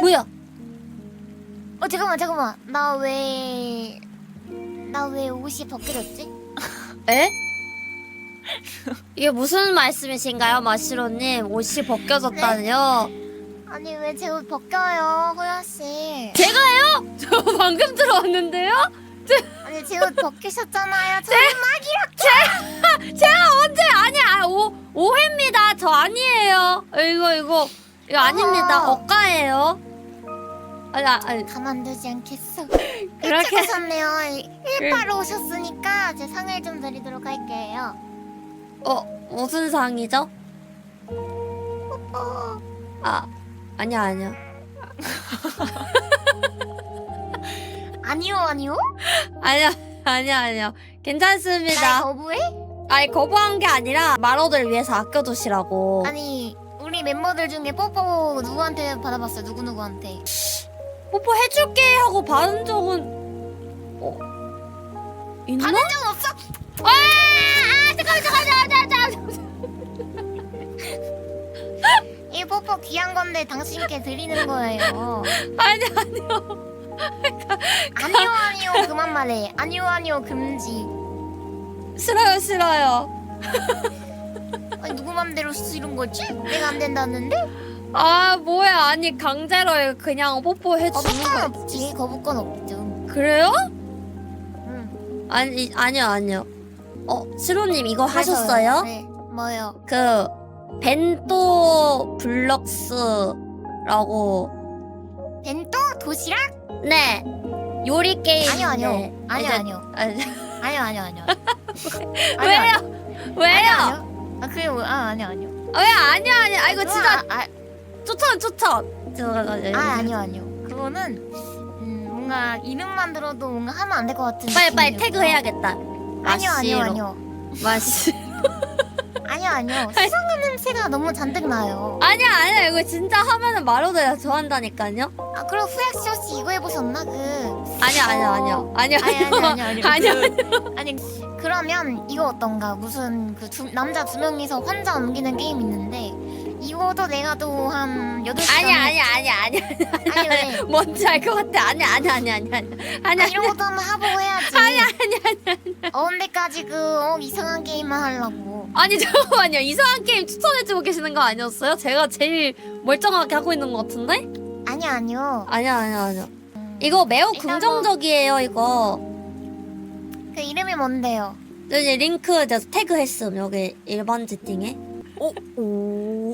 뭐야? 어 잠깐만 잠깐만 나 왜 나 왜 옷이 벗겨졌지? 에? 이게 무슨 말씀이신가요, 마시로님? 옷이 벗겨졌다니요? 아니 왜 제 옷 벗겨요 호야 씨? 제가요? 저 방금 들어왔는데요? 아니 제 옷 벗기셨잖아요. 저 제가 언제 아니 아 오, 오해입니다. 저 아니에요. 이거 이거 이거 아닙니다. 억가예요. 아니 아, 아니 가만두지 않겠어. 그렇게- 오셨네요. 일바로 오셨으니까 제 상을 좀 드리도록 할게요. 어 무슨 상이죠? 어, 아 아니요 아니요. 아니요 아니요? 아니요 아니요 아니요. 날 괜찮습니다. 거부해? 아니 거부한 게 아니라 마로들 위해서 아껴두시라고. 아니 우리 멤버들 중에 뽀뽀 누구한테 받아봤어요? 누구 누구한테? 뽀뽀 해줄게 하고 받은 적은 어 있나? 받은 적 없어? 아, 아 잠깐만 잠깐만 잠깐만 이 뽀뽀 귀한 건데 당신께 드리는 거예요. 아니 아니요. 아니요 아니요 그만 말해. 아니요 아니요 금지. 싫어요 싫어요. 맘대로 싫은 거지? 내가 안 된다는데? 아 뭐야 아니 강제로 그냥 뽀뽀해 주는 거부권 거 없지. 거부권 없죠. 그래요? 응. 아니 아니요 아니요. 어 시로님 이거 그래서요. 하셨어요? 네. 뭐요? 그 벤또 블럭스라고 벤또 도시락? 네 요리 게임 아니요 아니요 아니요 이제- 아니요 아니, 아니요 아니요 아니요. 왜요? 왜요? 아니요. 아 그게 뭐? 아 아니요 아니요. 아, 왜 아니야 아니야 아 이거 진짜 아, 아, 추천 추천 들어가자 아 아니요 아니요. 그거는 음, 뭔가 이름만 들어도 뭔가 하면 안 될 것 같은. 빨리 빨리. 태그 해야겠다 아니요 아니요 마시로. 아니요. 마시 아니요 아니요. 수상한 냄새가 너무 잔뜩 나요. 아니야 아니야 이거 진짜 하면은 마로들 좋아한다니까요 아 그럼 후약시 혹시 이거 해보셨나 그? 아니야 아니야 아니야 아니야 아니 아니 아니 아니 아니요. 그- 아니 그러면 이거 어떤가 무슨 그 두, 남자 두 명이서 환자 옮기는 게임 있는데 이거도 내가 또 한 여덟 시간 아니야 아니야 아니야 아니야. 아니 왜? 뭔지 알 것 같아. 아니야 아니야 아니야 아니야 아니야. 아니야 아, 이런 것도 한번 해보고 해야지. 아니야 아니야 어, 언제까지 그 어, 이상한 게임만 하려고. 아니 잠깐만요. 이상한 게임 추천해주고 계시는 거 아니었어요? 제가 제일 멀쩡하게 하고 있는 것 같은데? 아니요 아니요. 아니야 아니야 아니야. 음, 이거 매우 일단 뭐- 긍정적이에요 이거. 그 이름이 뭔데요? 여기 링크 제가 태그 했음 여기 일반 채팅에. 오오오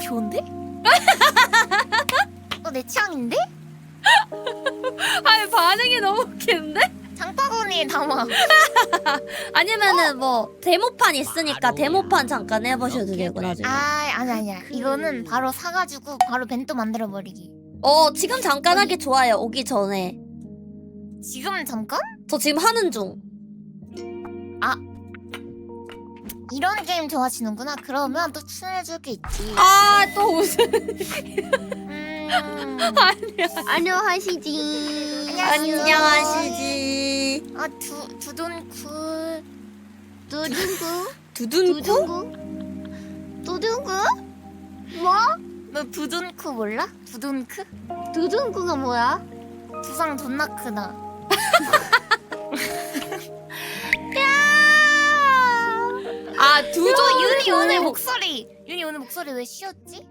좋은데? 어, 내 취향인데? 아니 반응이 너무 웃기는데? 장바구니에 담아 아니면은 뭐 데모판 있으니까 데모판 잠깐 해보셔도 되고 나중에 아 아니 아니야 이거는 바로 사가지고 바로 벤또 만들어 버리기 어 지금 잠깐 하기 좋아요 오기 전에 지금 잠깐? 저 지금 하는 중 이런 게임 좋아하시는구나. 그러면 또 추천해줄 게 있지. 아 또 무슨 음... 아니야 안녕하시지. 안녕하시지 아, 두, 두둔쿠. 두둔쿠? 두둔쿠? 두둔쿠? 뭐? 너 두둔쿠 몰라? 두둔크? 두둥구가 뭐야? 두상 존나 크다. 아저 두둔 윤이 오늘 목소리. 윤이 오늘 목소리 왜 쉬었지?